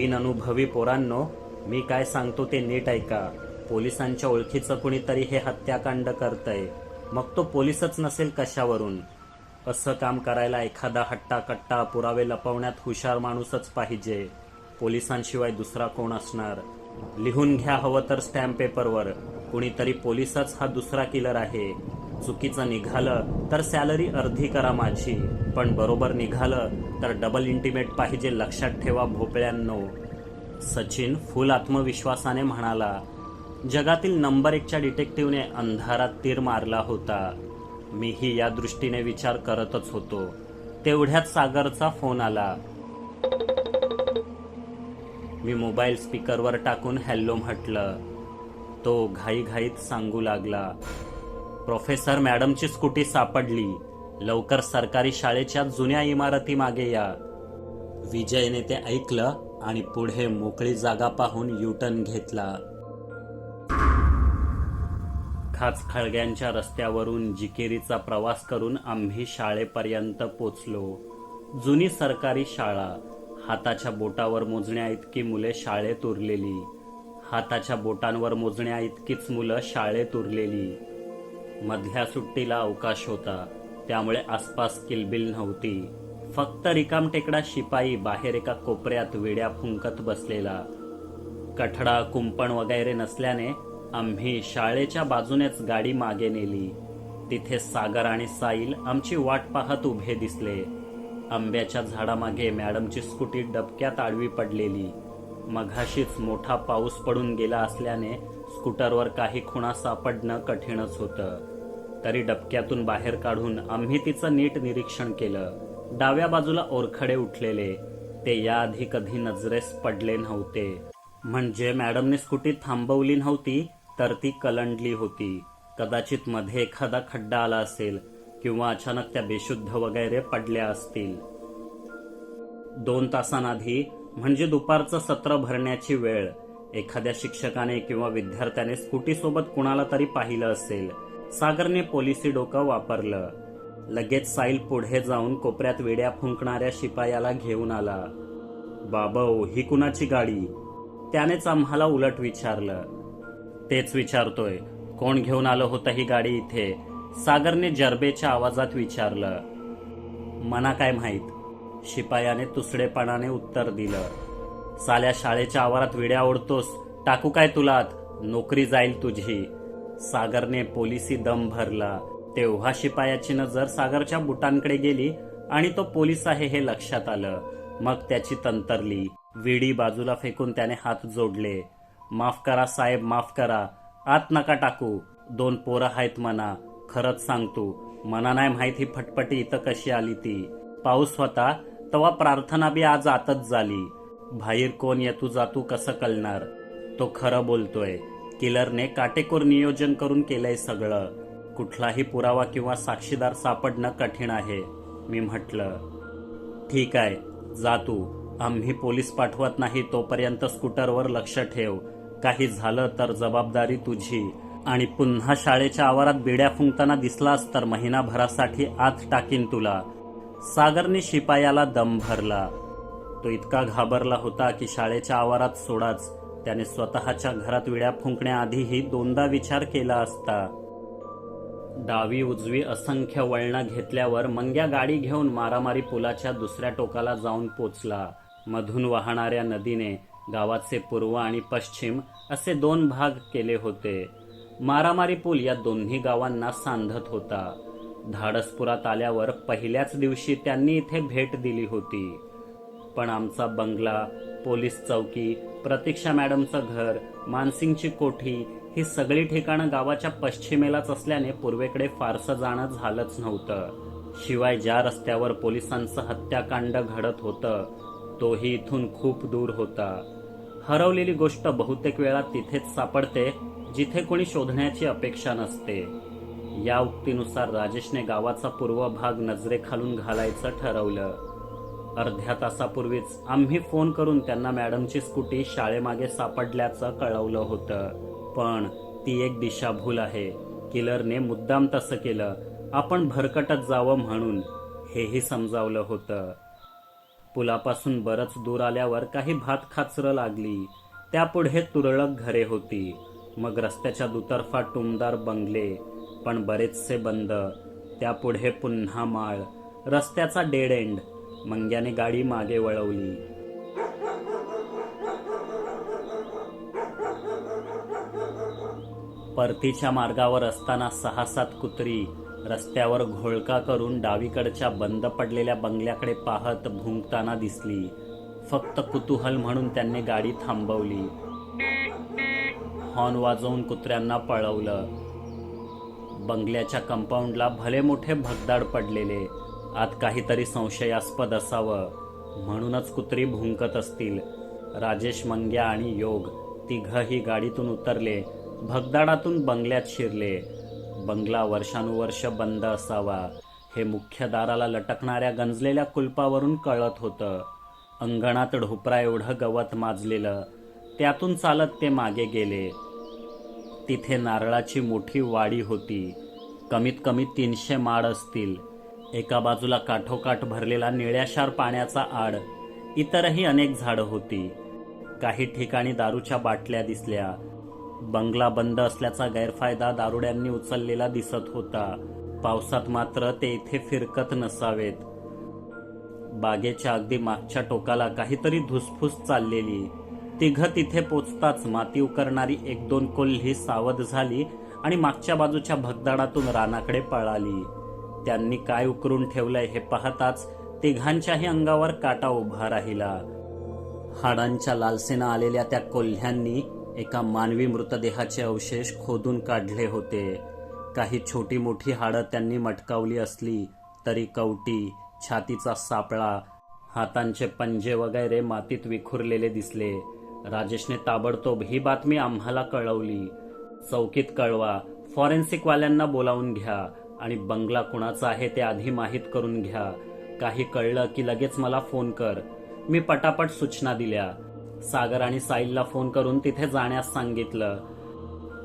बिनअनुभवी पोरांनो मी काय सांगतो ते नीट ऐका. पोलिसांच्या ओळखीचं कुणीतरी हे हत्याकांड करतंय. मग तो पोलीसच नसेल कशावरून? असं काम करायला एखादा हट्टाकट्टा पुरावे लपवण्यात हुशार माणूसच पाहिजे. पोलिसांशिवाय दुसरा कोण असणार? लिहून घ्या हवं तर स्टॅम्प पेपरवर. कुणीतरी पोलिसच हा दुसरा किलर आहे. चुकीचं निघालं तर सॅलरी अर्धी करा माझी. पण बरोबर निघालं तर डबल इंटिमेट पाहिजे लक्षात ठेवा भोपळ्यांनो. सचिन फुल आत्मविश्वासाने म्हणाला जगातील नंबर एकच्या डिटेक्टिव्हने अंधारात तीर मारला होता. मीही या दृष्टीने विचार करतच होतो. तेवढ्यात सागरचा फोन आला. मी मोबाईल स्पीकरवर टाकून हॅलो म्हटलं. तो घाईघाईत सांगू लागला प्रोफेसर मॅडमची स्कूटी सापडली. लवकर सरकारी शाळेच्या जुन्या इमारती मागे या. विजयने ते ऐकलं आणि पुढे मोकळी जागा पाहून युटर्न घेतला. खाच खळग्यांच्या रस्त्यावरून जिकेरीचा प्रवास करून आम्ही शाळेपर्यंत पोचलो. जुनी सरकारी शाळा. हाताच्या बोटावर मोजण्या इतकी मुले शाळेत उरलेली. हाताच्या बोटांवर मोजण्या इतकीच मुलं शाळेत उरलेली. मधल्या सुट्टीला अवकाश होता. त्यामुळे आसपास किलबिल नव्हती. फक्त रिकामटेकडा शिपाई बाहेर एका कोपऱ्यात विड्या फुंकत बसलेला. कठडा कुंपण वगैरे नसल्याने आम्ही शाळेच्या बाजूनेच गाडी मागे नेली. तिथे सागर आणि साईल आमची वाट पाहत उभे दिसले. आंब्याच्या झाडामागे मॅडमची स्कूटी डबक्यात आडवी पडलेली. मघाशीच मोठा पाऊस पडून गेला असल्याने स्कूटरवर काही खुणा सापडणं कठीणच होतं. तरी डबक्यातून बाहेर काढून आम्ही तिचं नीट निरीक्षण केलं. डाव्या बाजूला ओरखडे उठलेले. ते याआधी कधी नजरेस पडले नव्हते. म्हणजे मॅडमने स्कूटी थांबवली नव्हती तर ती कलंडली होती. कदाचित मध्ये एखादा खड्डा आला असेल किंवा अचानक त्या बेशुद्ध वगैरे पडल्या असतील. दोन तासांआधी म्हणजे दुपारचं सत्र भरण्याची वेळ. एखाद्या शिक्षकाने किंवा विद्यार्थ्याने स्कूटीसोबत कुणाला तरी पाहिलं असेल. सागरने पोलिसी डोकं वापरलं. लगेच साईल पुढे जाऊन कोपऱ्यात विड्या फुंकणाऱ्या शिपायाला घेऊन आला. बाबव ही कुणाची गाडी? त्यानेच आम्हाला उलट विचारलं. तेच विचारतोय. कोण घेऊन आलं होतं ही गाडी इथे? सागरने जरबेच्या आवाजात विचारलं. मना काय माहीत? शिपायाने तुसडेपणाने उत्तर दिलं. साल्या शाळेच्या आवारात विड्या ओढतोस टाकू काय तुला आत? नोकरी जाईल तुझी. सागरने पोलिसी दम भरला. तेव्हा शिपायाची नजर सागरच्या बुटांकडे गेली आणि तो पोलीस आहे हे लक्षात आलं. मग त्याची तंतरली. विडी बाजूला फेकून त्याने हात जोडले. माफ करा साहेब माफ करा. आत नका टाकू. दोन पोरं आहेत मना खरंच सांगतो. मना नाही माहिती ही फटफटी इथं कशी आली ती. पाऊस होता तेव्हा प्रार्थना बी आज आतच झाली. बाहेर कोण येतू जातू कसं कळणार? तो खरं बोलतोय. किलरने काटेकोर नियोजन करून केलंय सगळं. कुठलाही पुरावा किंवा साक्षीदार सापडणं कठीण आहे मी म्हटलं. ठीक आहे जा तू. आम्ही पोलीस पाठवत नाही तोपर्यंत स्कूटरवर लक्ष ठेव. काही झालं तर जबाबदारी तुझी. आणि पुन्हा शाळेच्या आवारात बिड्या फुंकताना दिसलास तर महिनाभरासाठी आत टाकीन तुला. सागरने शिपायाला दम भरला. तो इतका घाबरला होता की शाळेच्या आवारात सोडाच त्याने स्वतःच्या घरात विड्या फुंकण्याआधीही दोनदा विचार केला असता. डावी उजवी असंख्य वळणं घेतल्यावर मंग्या गाडी घेऊन मारामारी पुलाच्या दुसऱ्या टोकाला जाऊन पोचला. मधून वाहणाऱ्या नदीने गावाचे पूर्व आणि पश्चिम असे दोन भाग केले होते. मारामारी पूल या दोन्ही गावांना सांधत होता. धाडसपुरात आल्यावर पहिल्याच दिवशी त्यांनी इथे भेट दिली होती. पण आमचा बंगला पोलीस चौकी प्रतीक्षा मॅडमचं घर मानसिंगची कोठी ही सगळी ठिकाणं गावाच्या पश्चिमेलाच असल्याने पूर्वेकडे फारसं जाणं झालंच नव्हतं. शिवाय ज्या रस्त्यावर पोलिसांचं हत्याकांड घडत होतं तोही इथून खूप दूर होता. हरवलेली गोष्ट बहुतेक वेळा तिथेच सापडते जिथे कोणी शोधण्याची अपेक्षा नसते. या उक्तीनुसार राजेशने गावाचा पूर्व भाग नजरेखालून घालायचं ठरवलं. अर्ध्या तासापूर्वीच आम्ही फोन करून त्यांना मॅडमची स्कूटी शाळेमागे सापडल्याचं कळवलं होतं. पण ती एक दिशाभूल आहे. किलरने मुद्दाम तसं केलं. आपण भरकटत जावं म्हणून हेही समजावलं होतं. पुलापासून बरंच दूर आल्यावर काही भात खाचरं लागली. त्यापुढे तुरळक घरे होती. मग रस्त्याच्या दुतर्फा टुमदार बंगले. पण बरेचसे बंद. त्यापुढे पुन्हा माळ. रस्त्याचा डेड एंड मंग्याने गाडी मागे वळवली. परतीच्या मार्गावर असताना सहा सात कुत्री रस्त्यावर घोळका करून डावीकडच्या बंद पडलेल्या बंगल्याकडे पाहत भुंकताना दिसली. फक्त कुतूहल म्हणून त्यांनी गाडी थांबवली. हॉर्न वाजवून कुत्र्यांना पळवलं. बंगल्याच्या कंपाऊंडला भले मोठे भगदाड पडलेले आत काहीतरी संशयास्पद असावं. म्हणूनच कुत्री भुंकत असतील. राजेश मंग्या आणि योग तिघही गाडीतून उतरले भगदाडातून बंगल्यात शिरले. बंगला वर्षानुवर्ष बंद असावा हे मुख्य दाराला लटकणाऱ्या गंजलेल्या कुलपावरून कळत होतं. अंगणात ढोपरा एवढं गवत माजलेलं त्यातून चालत ते मागे गेले. तिथे नारळाची मोठी वाडी होती. कमीत कमी तीनशे माड असतील. एका बाजूला काठोकाठ भरलेला निळ्याशार पाण्याचा आड इतरही अनेक झाडं होती. काही ठिकाणी दारूच्या बाटल्या दिसल्या. बंगला बंद असल्याचा गैरफायदा दारुड्यांनी उचललेला दिसत होता. पावसात मात्र ते इथे फिरकत नसावेत. बागेच्या अगदी मागच्या टोकाला काहीतरी धुसफूस चाललेली. तिघं तिथे पोचताच माती उकरणारी एक दोन कोल्ही सावध झाली आणि मागच्या बाजूच्या भगदाडातून रानाकडे पळाली. त्यांनी काय उकरून ठेवलंय हे पाहताच तिघांच्याही अंगावर काटा उभा राहिला. हाडांच्या लालसेनं आलेल्या त्या कोल्ह्यांनी एका मानवी मृतदेहाचे अवशेष खोदून काढले होते. काही छोटी मोठी हाडं त्यांनी मटकावली असली तरी कवटी छातीचा सापळा हातांचे पंजे वगैरे मातीत विखुरलेले दिसले. राजेशने ताबडतोब ही बातमी आम्हाला कळवली. चौकीत कळवा फॉरेन्सिकवाल्यांना बोलावून घ्या आणि बंगला कुणाचा आहे ते आधी माहीत करून घ्या. काही कळलं की लगेच मला फोन कर. मी पटापट सूचना दिल्या. सागर आणि साईलला फोन करून तिथे जाण्यास सांगितलं.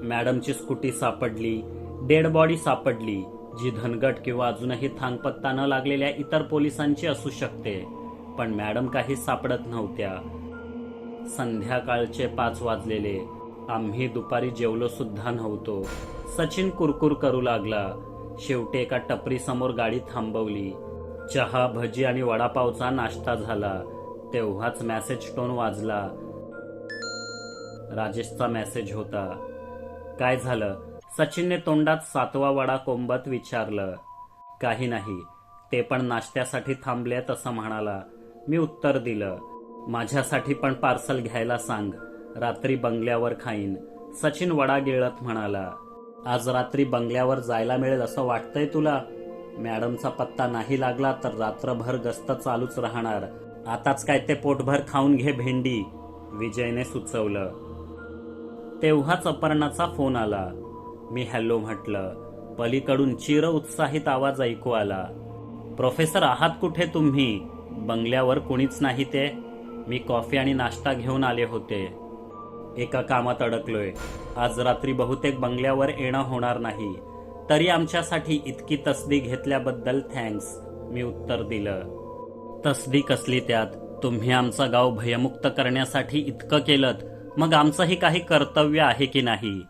मॅडमची स्कूटी सापडली डेड बॉडी सापडली जी धनगट किंवा अजूनही थांगपत्ता न लागलेल्या इतर पोलिसांची असू शकते. पण मॅडम काही सापडत नव्हत्या. संध्याकाळचे पाच वाजलेले. आम्ही दुपारी जेवलो सुद्धा नव्हतो. सचिन कुरकुर करू लागला. शेवटी एका टपरी समोर गाडी थांबवली. चहा भजी आणि वडापावचा नाश्ता झाला. तेव्हाच मॅसेज टोन वाजला. राजेशचा मेसेज होता. काय झालं? सचिनने तोंडात सातवा वडा कोंबत विचारलं. काही नाही. ते पण नाश्त्यासाठी थांबलेत असं म्हणाला. मी उत्तर दिलं. माझ्यासाठी पण पार्सल घ्यायला सांग. रात्री बंगल्यावर खाईन. सचिन वडा गिळत म्हणाला आज रात्री बंगल्यावर जायला मिळेल असं वाटतंय तुला? मॅडमचा पत्ता नाही लागला तर रात्रभर गस्त चालूच राहणार. आताच काय ते पोटभर खाऊन घे भेंडी. विजयने सुचवलं. तेव्हाच अपर्णाचा फोन आला. मी हॅलो म्हटलं. पलीकडून चिर उत्साहित आवाज ऐकू आला. प्रोफेसर आहात कुठे तुम्ही? बंगल्यावर कुणीच नाही ते? मी कॉफी आणि नाश्ता घेऊन आले होते. एका कामात अडकलोय. आज रात्री बहुतेक बंगल्यावर येणं होणार नाही. तरी आमच्यासाठी इतकी तसदी घेतल्याबद्दल थँक्स मी उत्तर दिलं. तसदी कसली त्यात? तुम्ही आमचं गाव भयमुक्त करण्यासाठी इतकं केलं मग आमचंही काही कर्तव्य आहे की नाही?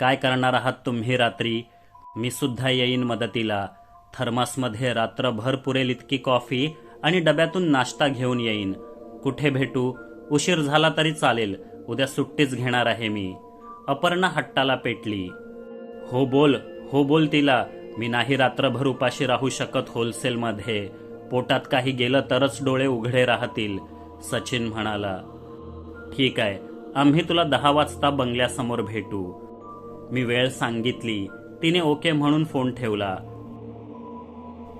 काय करणार आहात तुम्ही रात्री? मी सुद्धा येईन मदतीला. थर्मासमध्ये रात्रभर पुरेल इतकी कॉफी आणि डब्यातून नाश्ता घेऊन येईन. कुठे भेटू? उशीर झाला तरी चालेल. उद्या सुट्टीच घेणार आहे मी. अपर्णा हट्टाला पेटली. हो बोल हो बोल तिला. मी नाही रात्रभर उपाशी राहू शकत होलसेलमध्ये. पोटात काही गेलं तरच डोळे उघडे राहतील सचिन म्हणाला. ठीक आहे आम्ही तुला दहा वाजता बंगल्यासमोर भेटू. मी वेळ सांगितली. तिने ओके म्हणून फोन ठेवला.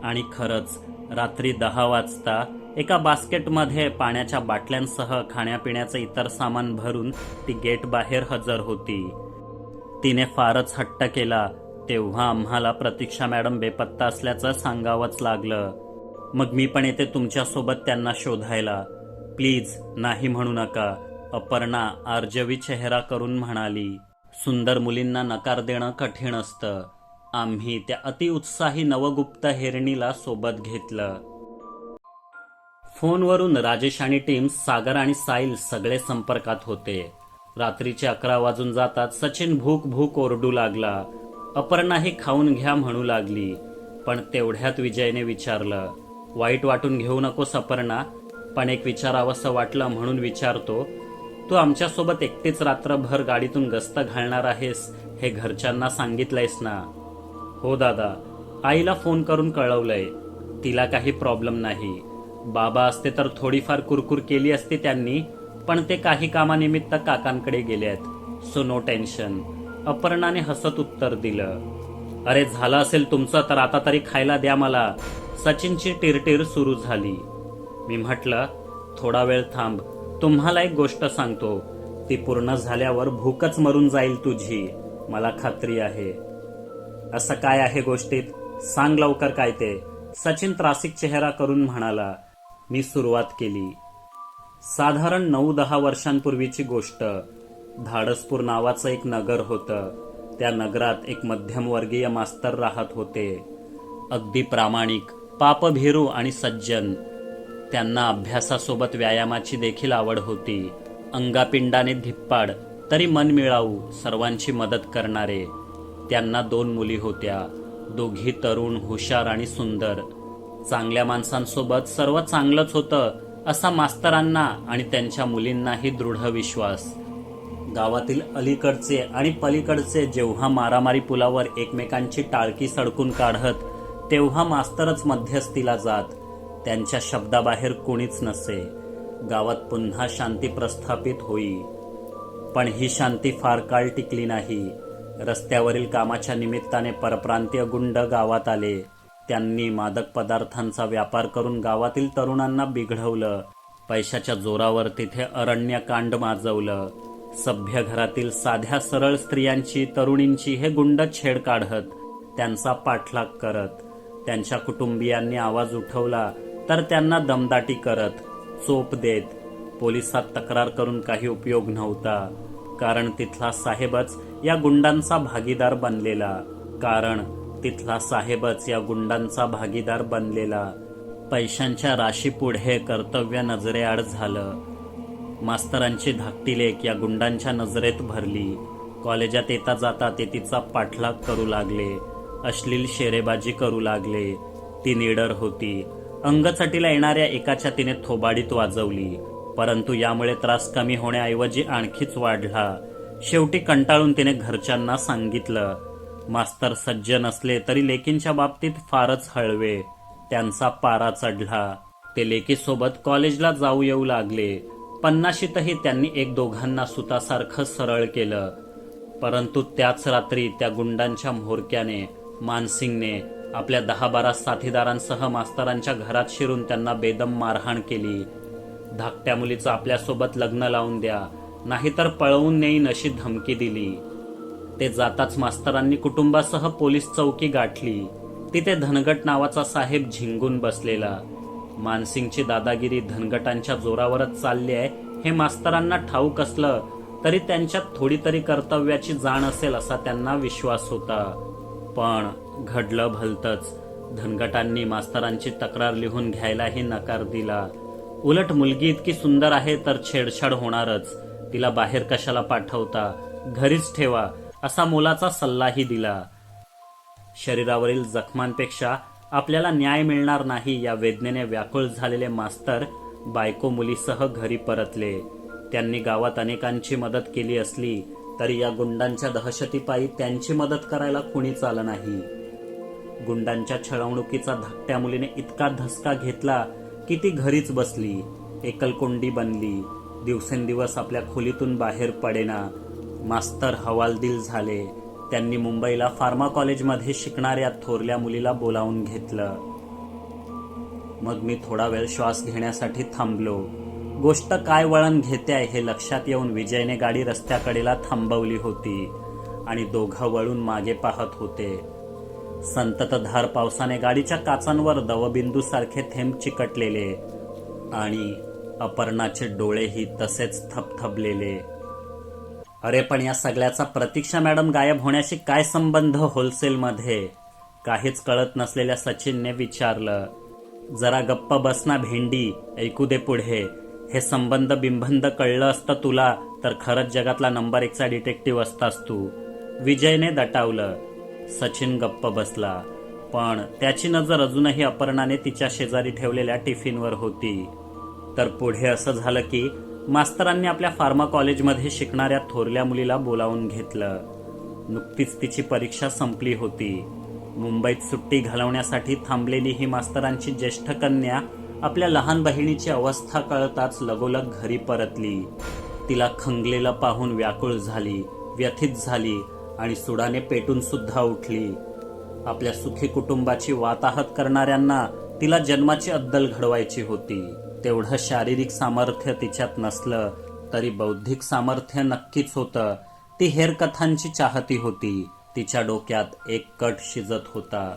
आणि खरंच रात्री दहा वाजता एका बास्केटमध्ये पाण्याच्या बाटल्यांसह खाण्यापिण्याचं इतर सामान भरून ती गेट बाहेर हजर होती. तिने फारच हट्ट केला तेव्हा आम्हाला प्रतीक्षा मॅडम बेपत्ता असल्याचं सांगावंच लागलं. मग मी पण येते तुमच्यासोबत त्यांना शोधायला. प्लीज नाही म्हणू नका अपर्णा आर्जवी चेहरा करून म्हणाली. सुंदर मुलींना नकार देणं कठीण असतं. आम्ही त्या अतिउत्साही नवगुप्त हेरणीला सोबत घेतलं. फोनवरून राजेश आणि टीम सागर आणि साईल सगळे संपर्कात होते. रात्रीचे अकरा वाजून जातात सचिन भूक भूक ओरडू लागला. अपर्णाही खाऊन घ्या म्हणू लागली पण तेवढ्यात विजयने विचारलं वाईट वाटून घेऊ नकोस अपर्णा पण एक विचारावंसं वाटलं म्हणून विचारतो तू आमच्यासोबत एकटीच रात्रभर गाडीतून गस्त घालणार आहेस हे घरच्यांना सांगितलंयस ना? हो दादा. आईला फोन करून कळवलंय. तिला काही प्रॉब्लेम नाही. बाबा असते तर थोडीफार कुरकुर केली असती त्यांनी पण ते काही कामानिमित्त काकांकडे गेले आहेत. सो नो टेन्शन अपर्णाने हसत उत्तर दिलं. अरे झालं असेल तुमचं तर आता तरी खायला द्या मला. सचिनची टिरटिर सुरू झाली. मी म्हटलं थोडा वेळ थांब. तुम्हाला एक गोष्ट सांगतो. ती पूर्ण झाल्यावर भूकच मरून जाईल तुझी. मला खात्री आहे. असं काय आहे गोष्टीत? सांग लवकर काय ते. सचिन त्रासिक चेहरा करून म्हणाला. मी सुरुवात केली. साधारण नऊ दहा वर्षांपूर्वीची गोष्ट. धाडसपूर नावाचं एक नगर होतं. त्या नगरात एक मध्यमवर्गीय मास्तर राहत होते. अगदी प्रामाणिक पापभिरू आणि सज्जन. त्यांना अभ्यासासोबत व्यायामाची देखील आवड होती. अंगापिंडाने धिप्पाड तरी मन मिळावू सर्वांची मदत करणारे. त्यांना दोन मुली होत्या. दोघी तरुण हुशार आणि सुंदर. चांगल्या माणसांसोबत सर्व चांगलंच होतं असा मास्तरांना आणि त्यांच्या मुलींनाही दृढ विश्वास. गावातील अलीकडचे आणि पलीकडचे जेव्हा मारामारी पुलावर एकमेकांची टाळकी सडकून काढत तेव्हा मास्तरच मध्यस्थीला जात. त्यांच्या शब्दाबाहेर कोणीच नसे. गावात पुन्हा शांती प्रस्थापित होई. पण ही शांती फार काळ टिकली नाही. रस्त्यावरील कामाच्या निमित्ताने परप्रांतीय गुंड गावात आले. त्यांनी मादक पदार्थांचा व्यापार करून गावातील तरुणांना बिघडवलं. पैशाच्या जोरावर तिथे अरण्यकांड माजवलं. सभ्य घरातील साध्या सरळ स्त्रियांची तरुणींची हे गुंड छेड काढत त्यांचा पाठलाग करत. त्यांच्या कुटुंबियांनी आवाज उठवला तर त्यांना दमदाटी करत चोप देत. पोलिसात तक्रार करून काही उपयोग नव्हता. कारण तिथला साहेबच या गुंडांचा भागीदार बनलेला. कारण तिथला साहेबच या गुंडांचा भागीदार बनलेला. पैशांच्या राशीपुढे कर्तव्य नजरेआड झालं. मास्तरांची धाकटी लेक या गुंडांच्या नजरेत भरली. कॉलेजात येता जाता ते तिचा पाठलाग करू लागले. अश्लील शेरेबाजी करू लागले. ती निडर होती. अंगचटीला येणाऱ्या एकाच्या तिने थोबाडीत वाजवली. परंतु यामुळे त्रास कमी होण्याऐवजी आणखीच वाढला. शेवटी कंटाळून तिने घरच्यांना सांगितलं मास्तर सज्जन असले तरी लेकींच्या बाबतीत फारच हळवे. त्यांचा पारा चढला. ते लेकीसोबत कॉलेजला जाऊ येऊ लागले. पन्नाशीतही त्यांनी एक दोघांना सुतासारखं सरळ केलं. परंतु त्याच रात्री त्या गुंडांच्या म्होरक्याने मानसिंगने आपल्या दहा बारा साथीदारांसह मास्तरांच्या घरात शिरून त्यांना बेदम मारहाण केली. धाकट्या मुलीचं आपल्यासोबत लग्न लावून द्या नाहीतर पळवून नेईन अशी धमकी दिली. ते जाताच मास्तरांनी कुटुंबासह पोलीस चौकी गाठली. तिथे धनगट नावाचा साहेब झिंगून बसलेला. मानसिंगची दादागिरी धनगटांच्या जोरावरच चालली आहे हे मास्तरांना ठाऊक असलं तरी त्यांच्यात थोडी तरी कर्तव्याची जाण असेल असा त्यांना विश्वास होता. पण घडलं भलतच. धनगटांनी मास्तरांची तक्रार लिहून घ्यायलाही नकार दिला. उलट मुलगी इतकी सुंदर आहे तर छेडछाड होणारच. तिला बाहेर कशाला पाठवता? घरीच ठेवा. असा मोलाचा सल्लाही दिला. शरीरावरील जखमांपेक्षा आपल्याला न्याय मिळणार नाही या वेदनेने व्याकुळ झालेले मास्तर बायको मुलीसह घरी परतले. त्यांनी गावात अनेकांची मदत केली असली तरी या गुंडांच्या दहशतीपायी त्यांची मदत करायला कुणीच आलं नाही. गुंडांच्या छळवणुकीचा धाकट्या मुलीने इतका धसका घेतला की ती घरीच बसली एकलकोंडी बनली. दिवसेंदिवस आपल्या खोलीतून बाहेर पडेना. मास्तर हवालदिल झाले. त्यांनी मुंबईला फार्मा कॉलेजमध्ये शिकणाऱ्या थोरल्या मुलीला बोलावून घेतलं. मग मी थोडा वेळ श्वास घेण्यासाठी थांबलो. गोष्ट काय वळण घेते आहे हे लक्षात येऊन विजयने गाडी रस्त्याकडेला थांबवली होती आणि दोघं वळून मागे पाहत होते. संततधार पावसाने गाडीच्या काचांवर दवबिंदू सारखे थेंब चिकटलेले आणि अपर्णाचे डोळेही तसेच थपथपलेले. अरे पण या सगळ्याचा प्रतीक्षा मॅडम गायब होण्याशी काय संबंध होलसेलमध्ये? काहीच कळत नसलेल्या सचिनने विचारलं जरा गप्प बसना भेंडी ऐकू दे पुढे. हे संबंध बिंबंध कळलं असतं तुला तर खरंच जगातला नंबर एकचा डिटेक्टिव्ह असतास तू. विजयने दटावलं. सचिन गप्प बसला. पण त्याची नजर अजूनही अपर्णाने तिच्या शेजारी ठेवलेल्या टिफिनवर होती. तर पुढे असं झालं की मास्तरांनी आपल्या फार्मा कॉलेजमध्ये शिकणाऱ्या थोरल्या मुलीला बोलावून घेतलं. नुकतीच तिची परीक्षा संपली होती. मुंबईत सुट्टी घालवण्यासाठी थांबलेली ही मास्तरांची ज्येष्ठ कन्या आपल्या लहान बहिणीची अवस्था कळताच लगोलग घरी परतली. तिला खंगलेलं पाहून व्याकुळ झाली व्यथित झाली आणि सुडाने पेटून सुद्धा उठली. आपल्या सुखी कुटुंबाची वाताहत करणाऱ्यांना तिला जन्माची अद्दल घडवायची होती. तेवढं शारीरिक सामर्थ्य तिच्यात नसलं तरी बौद्धिक सामर्थ्य नक्कीच होतं. ती हेर कथांची चाहती होती. तिच्या डोक्यात एक कट शिजत होता.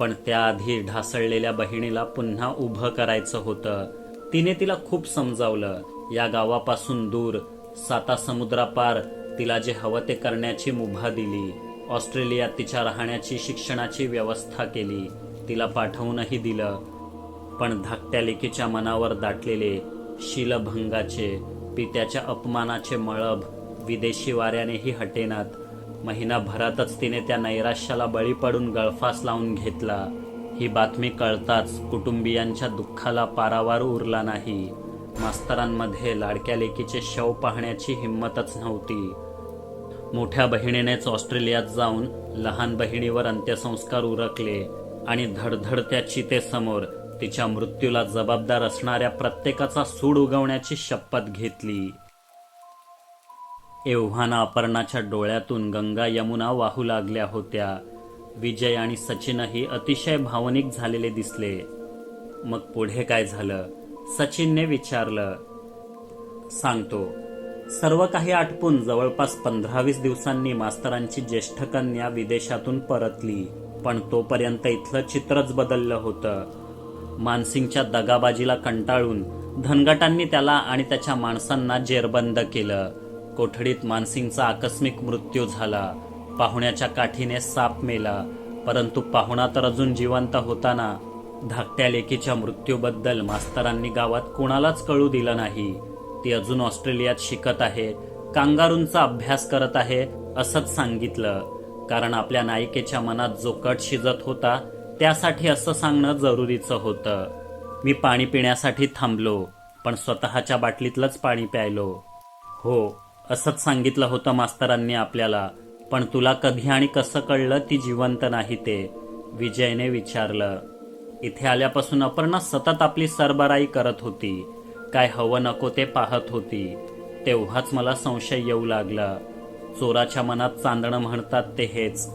पण त्याआधी ढासळलेल्या बहिणीला पुन्हा उभं करायचं होतं. तिने तिला खूप समजावलं. या गावापासून दूर साता समुद्रापार तिला जे हवं ते करण्याची मुभा दिली. ऑस्ट्रेलियात तिच्या राहण्याची शिक्षणाची व्यवस्था केली. तिला पाठवूनही दिलं. पण धाकट्या लेकीच्या मनावर दाटलेले शीलभंगाचे पित्याच्या अपमानाचे मळब विदेशी वाऱ्यानेही हटेनात. महिनाभरातच तिने त्या नैराश्याला बळी पडून गळफास लावून घेतला. ही बातमी कळताच कुटुंबियांच्या दुःखाला पारावार उरला नाही. मास्तरांमध्ये लाडक्या लेकीचे शव पाहण्याची हिंमतच नव्हती. मोठ्या बहिणीनेच ऑस्ट्रेलियात जाऊन लहान बहिणीवर अंत्यसंस्कार उरकले आणि धडधडत्या चितेसमोर तिच्या मृत्यूला जबाबदार असणाऱ्या प्रत्येकाचा सूड उगवण्याची शपथ घेतली. एव्हाना अपर्णाच्या डोळ्यातून गंगा यमुना वाहू लागल्या होत्या. विजय आणि सचिनही अतिशय भावनिक झालेले दिसले. मग पुढे काय झालं? सचिनने विचारलं. सांगतो. सर्व काही आटपून जवळपास पंधरावीस दिवसांनी मास्तरांची ज्येष्ठ कन्या विदेशातून परतली पण तोपर्यंत इथलं चित्रच बदललं होतं. मानसिंगच्या दगाबाजीला कंटाळून धनगटांनी त्याला आणि त्याच्या माणसांना जेरबंद केलं. कोठडीत मानसिंगचा आकस्मिक मृत्यू झाला. पाहुण्याच्या काठीने साप मेला. परंतु पाहुणा तर अजून जिवंत होताना धाकट्या लेकीच्या मृत्यूबद्दल मास्तरांनी गावात कोणालाच कळू दिलं नाही. ती अजून ऑस्ट्रेलियात शिकत आहे कांगारूंचा अभ्यास करत आहे असंच सांगितलं. कारण आपल्या नायिकेच्या मनात जो कट शिजत होता त्यासाठी असं सांगणं जरुरीचं होतं. मी पाणी पिण्यासाठी थांबलो पण स्वतःच्या बाटलीतलंच पाणी प्यायलो. हो असंच सांगितलं होतं मास्तरांनी आपल्याला पण तुला कधी आणि कसं कळलं ती जिवंत नाही ते विजयने विचारलं. इथे आल्यापासून अपर्णा सतत आपली सरबराई करत होती. काय हवं नको ते पाहत होती. तेव्हाच मला संशय येऊ लागला. चोराच्या मनात चांदणं म्हणतात ते हेच.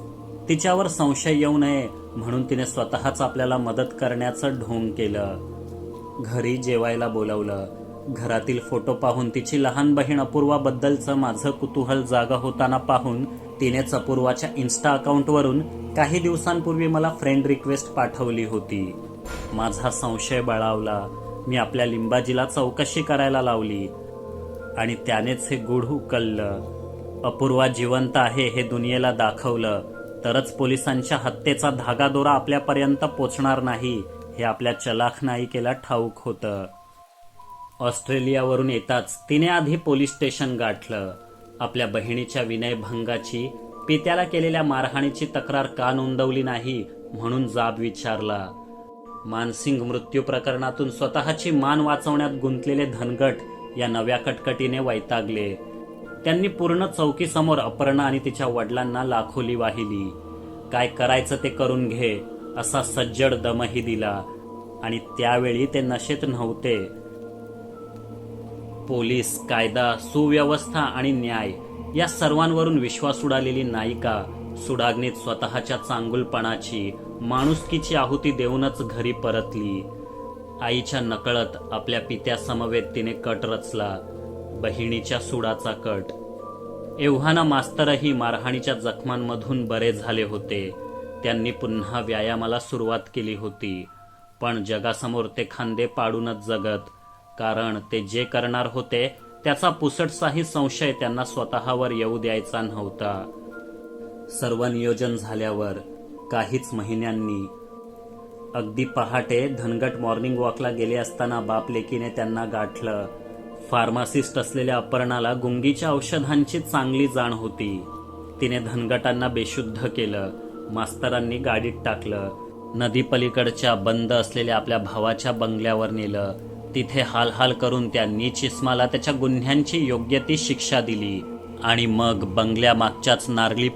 तिच्यावर संशय येऊ नये म्हणून तिने स्वतःच आपल्याला मदत करण्याचं ढोंग केलं. घरी जेवायला बोलवलं. घरातील फोटो पाहून तिची लहान बहीण अपूर्वाबद्दलचं माझं कुतूहल जागा होताना पाहून तिनेच अपूर्वाच्या इन्स्टा अकाउंटवरून काही दिवसांपूर्वी मला फ्रेंड रिक्वेस्ट पाठवली होती. माझा संशय बळावला. मी आपल्या लिंबाजीला चौकशी करायला लावली. आणि त्यानेच हे गुढ उकललं. अपूर्वा जिवंत आहे हे दुनियेला दाखवलं. तरच पोलिसांच्या हत्येचा धागादोरा आपल्यापर्यंत पोचणार नाही हे आपल्या चलाख नायिकेला ठाऊक होतं. ऑस्ट्रेलियावरून येताच तिने आधी पोलीस स्टेशन गाठलं. आपल्या बहिणीच्या विनयभंगाची पित्याला केलेल्या मारहाणीची तक्रार का नोंदवली नाही म्हणून जाब विचारला. मानसिंग मृत्यू प्रकरणातून स्वतःची मान वाचवण्यात गुंतलेले धनगट या नव्या कटकटीने वैतागले. त्यांनी पूर्ण चौकीसमोर अपर्णा आणि तिच्या वडिलांना लाखोली वाहिली. काय करायचं ते करून घे असा सज्जड दमही दिला. आणि त्यावेळी ते नशेत नव्हते. पोलीस कायदा सुव्यवस्था आणि न्याय या सर्वांवरून विश्वास उडालेली नायिका सुडाग्नीत स्वतःच्या चांगुलपणाची माणुसकीची आहुती देऊनच घरी परतली. आईच्या नकळत आपल्या पित्यासमवेत तिने कट रचला. बहिणीच्या सुडाचा कट. एव्हाना मास्तरही मारहाणीच्या जखमांमधून बरे झाले होते. त्यांनी पुन्हा व्यायामाला सुरुवात केली होती. पण जगासमोर ते खांदे पाडूनच जगत. कारण ते जे करणार होते त्याचा पुसटसाही संशय त्यांना स्वतःवर येऊ द्यायचा नव्हता. सर्व नियोजन झाल्यावर काहीच महिन्यांनी. अगदी पहाटे धनगट मॉर्निंग वॉकला गेले असताना बाप लेकीने त्यांना गाठलं. फार्मासिस्ट असलेल्या अपर्णाला गुंगीच्या औषधांची चांगली जाण होती. तिने धनगटांना बेशुद्ध केलं मास्तरांनी गाडीत टाकलं नदी पलीकडच्या बंद असलेल्या आपल्या भावाच्या बंगल्यावर नेलं. तिथे हाल हाल करून त्यांनी चिस्माला त्याच्या गुन्ह्यांची योग्य ती शिक्षा दिली आणि मग बंगल्या मागच्याच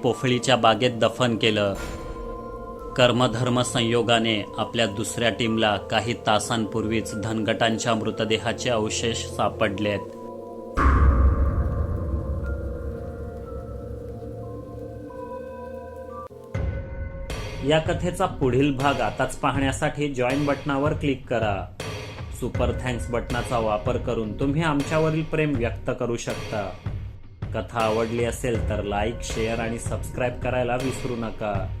पोफळीच्या बागेत दफन केलं. कर्मधर्म संयोगाने आपल्या दुसऱ्या टीमला काही तासांपूर्वीच धनगटांच्या मृतदेहाचे अवशेष सापडलेत. या कथेचा पुढील भाग आताच पाहण्यासाठी जॉईन बटनावर क्लिक करा. सुपर थँक्स बटनाचा वापर करून तुम्ही आमच्यावरील प्रेम व्यक्त करू शकता. कथा आवडली असेल तर लाईक शेअर आणि सबस्क्राईब करायला विसरू नका.